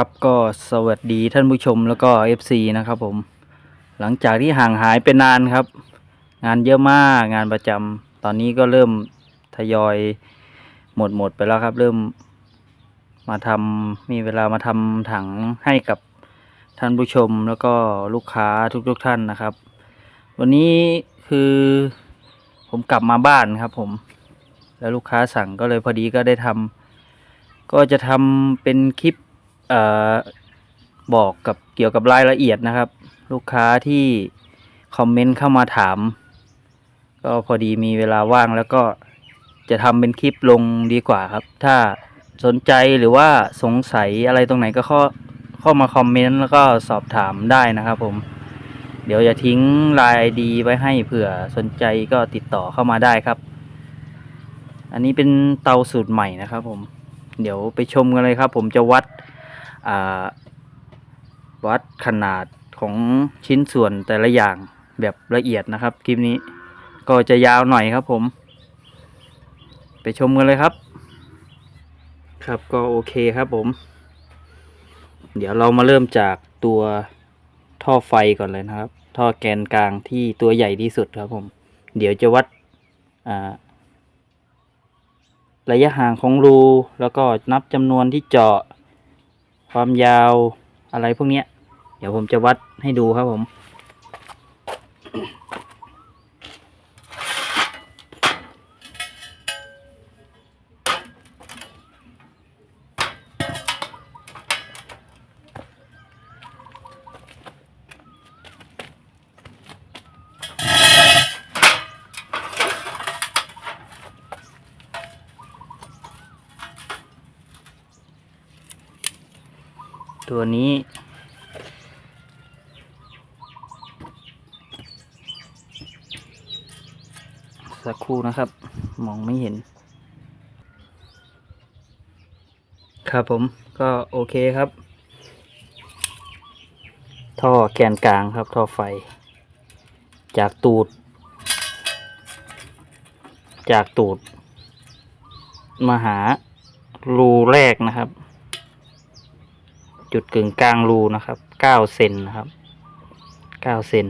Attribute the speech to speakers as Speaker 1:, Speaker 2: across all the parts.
Speaker 1: ครับก็สวัสดีท่านผู้ชมแล้วก็ FC นะครับผม หลังจากที่ห่างหายไปนานครับ งานเยอะมากงานประจำตอนนี้ก็เริ่มทยอยหมดหมดไปแล้วครับ เริ่มมาทำมีเวลามาทำถังให้กับท่านผู้ชมแล้วก็ลูกค้าทุกๆทท่านนะครับ วันนี้คือผมกลับมาบ้านครับผม แล้วลูกค้าสั่งก็เลยพอดีก็ได้ทำก็จะทำเป็นคลิป บอกกับเกี่ยวกับรายละเอียดนะครับ ลูกค้าที่คอมเมนต์เข้ามาถาม ก็พอดีมีเวลาว่างแล้วก็จะทำเป็นคลิปลงดีกว่าครับ ถ้าสนใจหรือว่าสงสัยอะไรตรงไหนก็ข้อเข้ามาคอมเมนต์แล้วก็สอบถามได้นะครับผม เดี๋ยวจะทิ้งไลน์ดีไว้ให้เผื่อสนใจก็ติดต่อเข้ามาได้ครับ อันนี้เป็นเตาสูตรใหม่นะครับผม เดี๋ยวไปชมกันเลยครับ ผมจะวัด วัดขนาดของชิ้นส่วนแต่ละอย่างแบบละเอียดนะครับคลิปนี้ก็จะยาวหน่อยครับผม ไปชมกันเลยครับ ครับก็โอเคครับผม เดี๋ยวเรามาเริ่มจากตัวท่อไฟก่อนเลยนะครับ ท่อแกนกลางที่ตัวใหญ่ที่สุดครับผม เดี๋ยวจะวัดระยะห่างของรู แล้วก็นับจำนวนที่เจาะ ความยาวอะไรพวกเนี้ย เดี๋ยวผมจะวัดให้ดูครับผม ตัวนี้ สักครู่นะครับ มองไม่เห็น ครับผมก็โอเคครับ ท่อแกนกลางครับท่อไฟ จากตูด จากตูด มาหารูแรกนะครับ จุดกึ่งกลางรูนะครับเก้าเซนนะครับเก้าเซน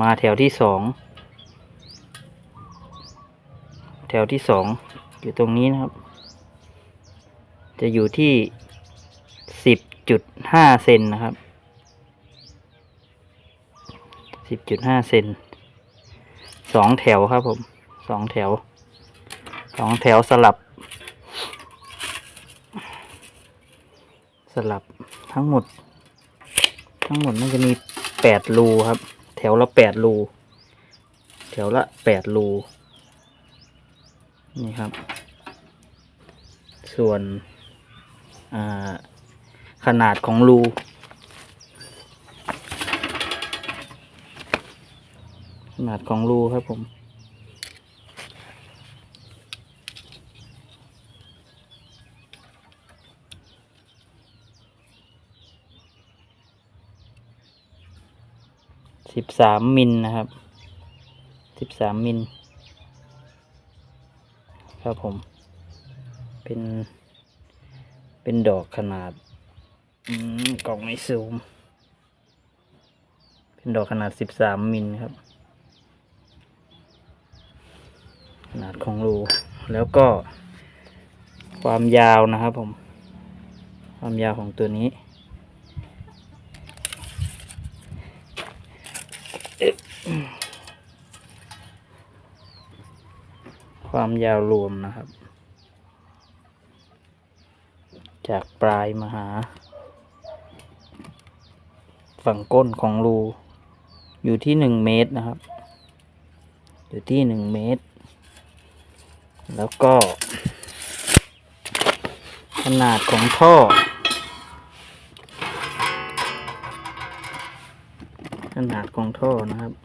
Speaker 1: มาแถวที่สองแถวที่สองอยู่ตรงนี้นะครับ จะอยู่ที่สิบจุดห้าเซนนะครับสิบจุดห้าเซนสองแถวครับผมสองแถวสองแถวสลับ สลับทั้งหมด ทั้งหมดมันจะมีแปดรูครับ แถวละแปดรูแถวละแปดรูนี่ครับ ส่วนขนาดของรูขนาดของรูครับผม สิบสามมิลนะครับสิบสามมิลครับผม เป็น เป็นดอกขนาดกล่องไม่ซูม เป็นดอกขนาดสิบสามมิลครับ ขนาดของรู แล้วก็ความยาวนะครับผม ความยาวของตัวนี้ ความยาวรวมนะครับ จากปลายมาหา ฝั่งก้นของรู อยู่ที่หนึ่งเมตรนะครับ อยู่ที่หนึ่งเมตร แล้วก็ ขนาดของท่อ ขนาดของท่อนะครับ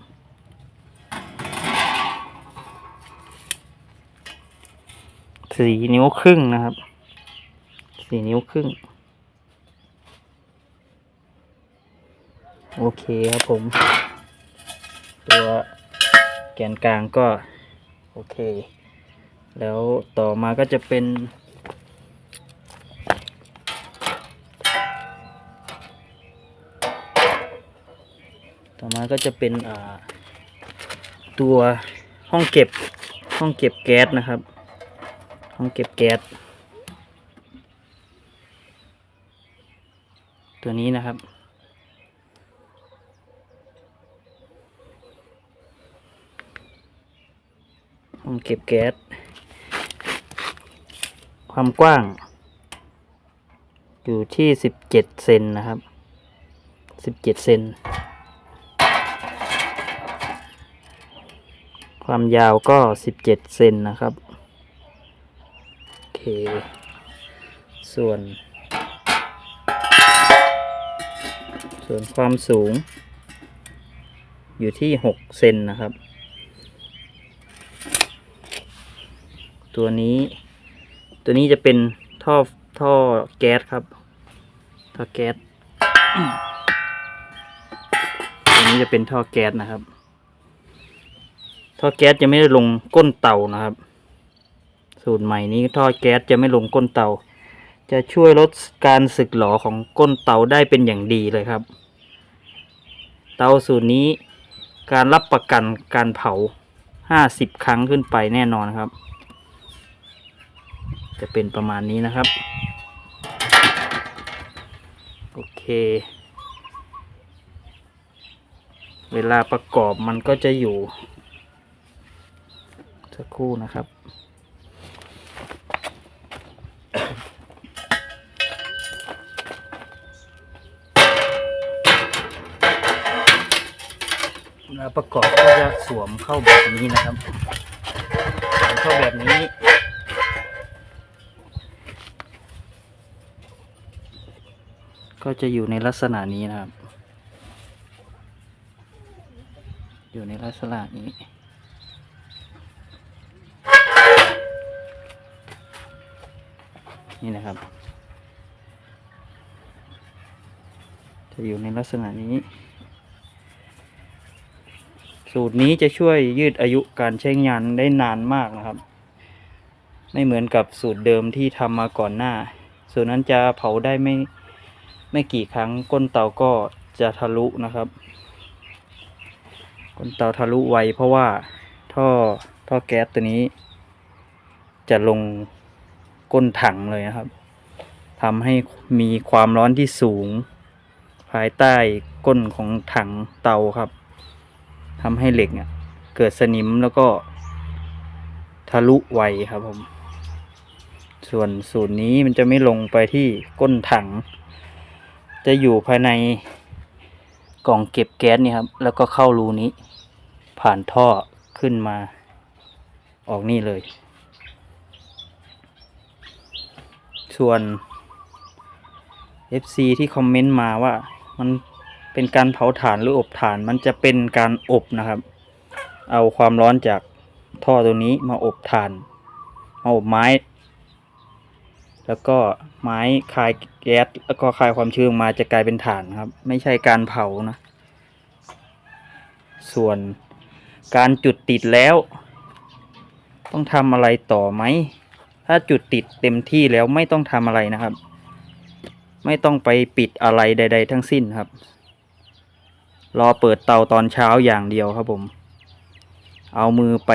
Speaker 1: สี่นิ้วครึ่งนะครับ สี่นิ้วครึ่ง โอเคครับผม ตัวแกนกลางก็ โอเค แล้วต่อมาก็จะเป็น ต่อมาก็จะเป็นตัวห้องเก็บห้องเก็บแก๊สนะครับ ห้องเก็บแก๊สตัวนี้นะครับ ห้องเก็บแก๊ส ความกว้าง อยู่ที่สิบเจ็ดเซนนะครับสิบเจ็ดเซน ความยาวก็สิบเจ็ดเซนนะครับ เค ส่วน ส่วนความสูง อยู่ที่หกเซนนะครับ ตัวนี้ ตัวนี้จะเป็นท่อท่อแก๊สครับ ท่อแก๊สตัวนี้จะเป็นท่อแก๊สนะครับ ท่อแก๊สจะไม่ได้ลงก้นเตานะครับ สูตรใหม่นี้ท่อแก๊สจะไม่ลงก้นเตา จะช่วยลดการสึกหรอของก้นเตาได้เป็นอย่างดีเลยครับ เตาสูตรนี้การรับประกันการเผา 50 ครั้งขึ้นไปแน่นอนครับ จะเป็นประมาณนี้นะครับ โอเค เวลาประกอบมันก็จะอยู่ สักครู่นะครับ ประกอบก็จะสวมเข้าแบบนี้นะครับสวมเข้าแบบนี้ ก็จะอยู่ในลักษณะนี้นะครับ อยู่ในลักษณะนี้นี่นะครับ จะอยู่ในลักษณะนี้ สูตรนี้จะช่วยยืดอายุการใช้งานได้นานมากนะครับ ไม่เหมือนกับสูตรเดิมที่ทำมาก่อนหน้า สูตรนั้นจะเผาได้ไม่ไม่กี่ครั้งก้นเตาก็จะทะลุนะครับ ก้นเตาทะลุไวเพราะว่าท่อท่อแก๊สตัวนี้ จะลงก้นถังเลยนะครับทำให้มีความร้อนที่สูง ภายใต้ก้นของถังเตาครับ ทำให้เหล็กเนี่ยเกิดสนิมแล้วก็ทะลุไวครับผม ส่วนสูตรนี้มันจะไม่ลงไปที่ก้นถัง จะอยู่ภายในกล่องเก็บแก๊สนี่ครับ แล้วก็เข้ารูนี้ ผ่านท่อขึ้นมาออกนี่เลย ส่วน FC ที่คอมเมนต์มาว่ามัน เป็นการเผาถ่านหรืออบถ่าน มันจะเป็นการอบนะครับ เอาความร้อนจากท่อตัวนี้มาอบถ่านมาอบไม้ แล้วก็ไม้คายแก๊สแล้วก็คายความชื้นออกมาจะกลายเป็นถ่านครับ ไม่ใช่การเผานะ ส่วนการจุดติดแล้ว ต้องทำอะไรต่อไหม ถ้าจุดติดเต็มที่แล้วไม่ต้องทำอะไรนะครับ ไม่ต้องไปปิดอะไรใด ๆ ทั้งสิ้นครับ รอเปิดเตาตอนเช้าอย่างเดียวครับผม เอามือไป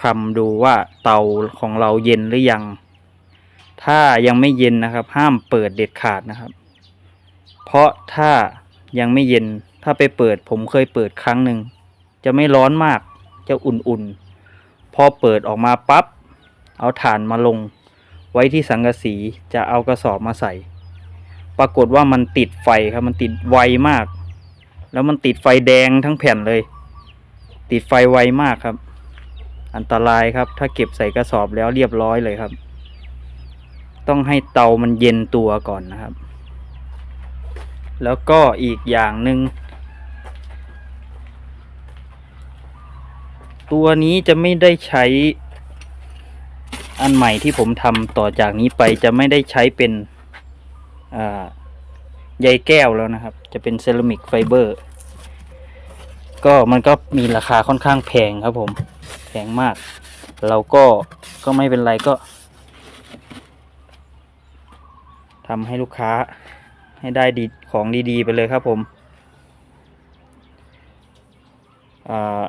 Speaker 1: คลำดูว่าเตาของเราเย็นหรือยัง ถ้ายังไม่เย็นนะครับ ห้ามเปิดเด็ดขาดนะครับ เพราะถ้ายังไม่เย็นถ้าไปเปิดผมเคยเปิดครั้งหนึ่ง จะไม่ร้อนมากจะอุ่นๆ พอเปิดออกมาปั๊บเอาถ่านมาลง ไว้ที่สังกะสีจะเอากระสอบมาใส่ ปรากฏว่ามันติดไฟครับมันติดไวมาก แล้วมันติดไฟแดงทั้งแผ่นเลย ติดไฟไวมากครับ อันตรายครับ ถ้าเก็บใส่กระสอบแล้วเรียบร้อยเลยครับ ต้องให้เตามันเย็นตัวก่อนนะครับ แล้วก็อีกอย่างหนึ่งตัวนี้จะไม่ได้ใช้อันใหม่ที่ผมทำต่อจากนี้ไปจะไม่ได้ใช้เป็นอ่า ใยแก้วแล้วนะครับ จะเป็นเซรามิกไฟเบอร์ ก็มันก็มีราคาค่อนข้างแพงครับผม แพงมาก เราก็ก็ไม่เป็นไรก็ทำให้ลูกค้าให้ได้ดีของดีๆ ไปเลยครับผมอ่า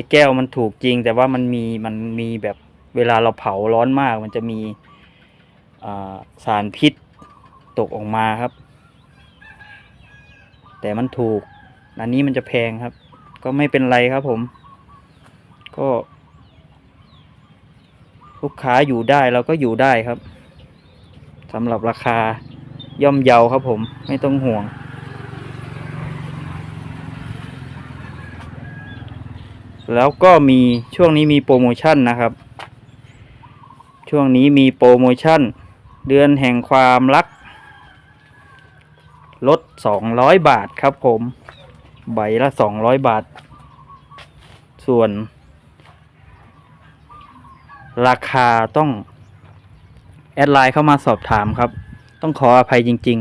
Speaker 1: ยแก้วมันถูกจริง แต่ว่ามันมีมันมีแบบเวลาเราเผาร้อนมาก มันจะมีสารพิษตกออกมาครับ แต่มันถูก อันนี้มันจะแพงครับ ก็ไม่เป็นไรครับผม ก็ ลูกค้าอยู่ได้เราก็อยู่ได้ครับสำหรับราคาย่อมเยาครับผม ไม่ต้องห่วง แล้วก็มีช่วงนี้มีโปรโมชั่นนะครับ ช่วงนี้มีโปรโมชั่น เดือนแห่งความรัก ลด 200 บาทครับผม ใบละ 200 บาท ส่วน ราคาต้อง แอดไลน์เข้ามาสอบถามครับ ต้องขออภัยจริง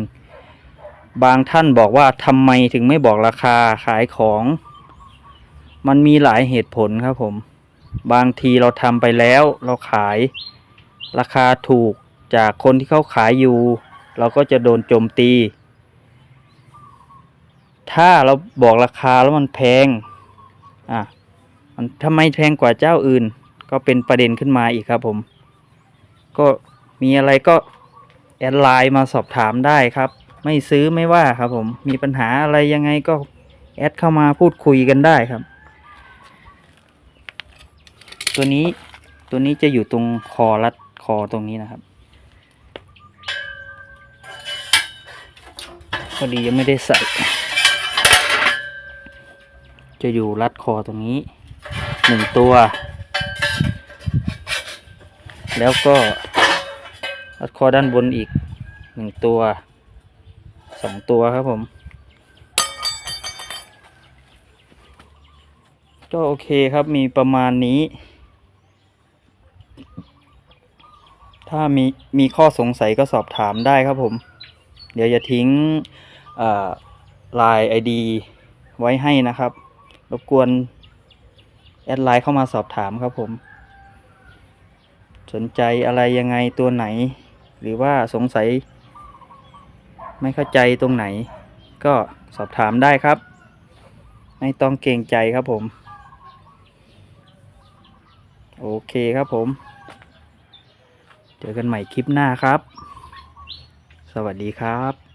Speaker 1: ๆ บางท่านบอกว่าทำไมถึงไม่บอกราคาขายของ มันมีหลายเหตุผลครับผม บางทีเราทำไปแล้วเราขาย ราคาถูกจากคนที่เขาขายอยู่ เราก็จะโดนโจมตี ถ้าเราบอกราคาแล้วมันแพง อะ มันทำไมแพงกว่าเจ้าอื่น ก็เป็นประเด็นขึ้นมาอีกครับผม ก็มีอะไรก็แอดไลน์มาสอบถามได้ครับ ไม่ซื้อไม่ว่าครับผม มีปัญหาอะไรยังไงก็แอดเข้ามาพูดคุยกันได้ครับ ตัวนี้ตัวนี้จะอยู่ตรงคอรัดคอตรงนี้นะครับพอดียังไม่ได้ใส่ จะอยู่รัดคอตรงนี้หนึ่งตัว แล้วก็รัดคอด้านบนอีกหนึ่งตัวสองตัวครับผม ก็โอเคครับมีประมาณนี้ ถ้ามีมีข้อสงสัยก็สอบถามได้ครับผม เดี๋ยวจะทิ้งไลน์ไอดีไว้ให้นะครับ รบกวนแอดไลน์เข้ามาสอบถามครับผม สนใจอะไรยังไงตัวไหน หรือว่าสงสัย ไม่เข้าใจตรงไหน ก็สอบถามได้ครับ ไม่ต้องเกรงใจครับผม โอเคครับผม เจอกันใหม่คลิปหน้าครับ สวัสดีครับ